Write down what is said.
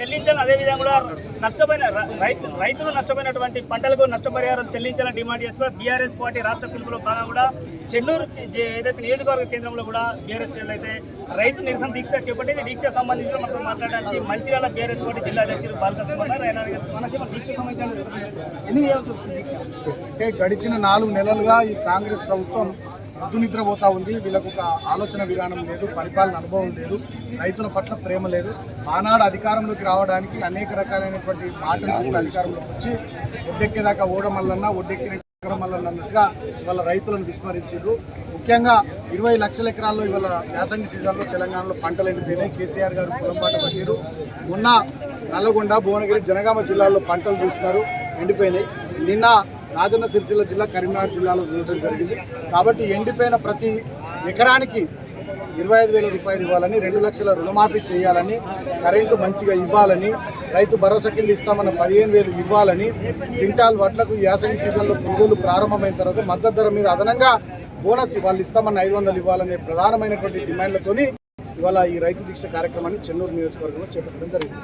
చెల్లించాలని అదేవిధంగా కూడా నష్టపోయిన రైతు రైతులు నష్టపోయినటువంటి పంటలకు నష్టపరిహారం చెల్లించాలని డిమాండ్ చేసుకుని బీఆర్ఎస్ పార్టీ రాష్ట్ర పిలుపులో భాగంగా కూడా చెన్నూరు ఏదైతే నియోజకవర్గ కేంద్రంలో కూడా బీఆర్ఎస్ శ్రేణులు అయితే రైతు నిరసన దీక్ష చేపట్టి దీక్ష సంబంధించిన మనతో మాట్లాడడానికి మంచిర్యాల బీఆర్ఎస్ పార్టీ జిల్లా అధ్యక్షులు బాలకృష్ణ దీక్ష సంబంధించిన గడిచిన నాలుగు నెలలుగా ఈ కాంగ్రెస్ ప్రభుత్వం వద్దు నిద్రపోతా ఉంది. వీళ్ళకు ఒక ఆలోచన విధానం లేదు పరిపాలన అనుభవం లేదు రైతుల పట్ల ప్రేమ లేదు. ఆనాడు అధికారంలోకి రావడానికి అనేక రకాలైనటువంటి మాటలు అధికారంలోకి వచ్చి ఒడ్డెక్కేదాకా ఓడమల్లన్నా ఒడ్డెక్కిన మల్లన్న అన్నట్టుగా వాళ్ళ రైతులను విస్మరించారు ముఖ్యంగా ఇరవై లక్షల ఎకరాల్లో ఇవాళ యాసంగి సీజన్లో తెలంగాణలో పంటలు ఎండిపోయినాయి కేసీఆర్ గారు పొలంపాట పట్టారు మొన్న నల్లగొండ భువనగిరి జనగామ జిల్లాల్లో పంటలు చూసినారు ఎండిపోయినాయి. నిన్న రాజన్న సిరిసిల్ల జిల్లా కరీంనగర్ జిల్లాలో చూడటం జరిగింది. కాబట్టి ఎండిపోయిన ప్రతి ఎకరానికి ఇరవై ఐదు వేల రూపాయలు ఇవ్వాలని రెండు లక్షల రుణమాఫీ చేయాలని కరెంటు మంచిగా ఇవ్వాలని రైతు భరోసా కింద ఇస్తామన్న పదిహేను వేలు ఇవ్వాలని క్వింటాల్ వడ్లకు యాసంగి సీజన్లో కొనుగోలు ప్రారంభమైన తర్వాత మద్దతు ధర మీద అదనంగా బోనస్ ఇవాళ ఇస్తామన్న ఐదు వందలు ఇవ్వాలనే ప్రధానమైనటువంటి డిమాండ్లతోని ఇవాళ ఈ రైతు దీక్ష కార్యక్రమాన్ని చెన్నూరు నియోజకవర్గంలో చేపట్టడం జరిగింది.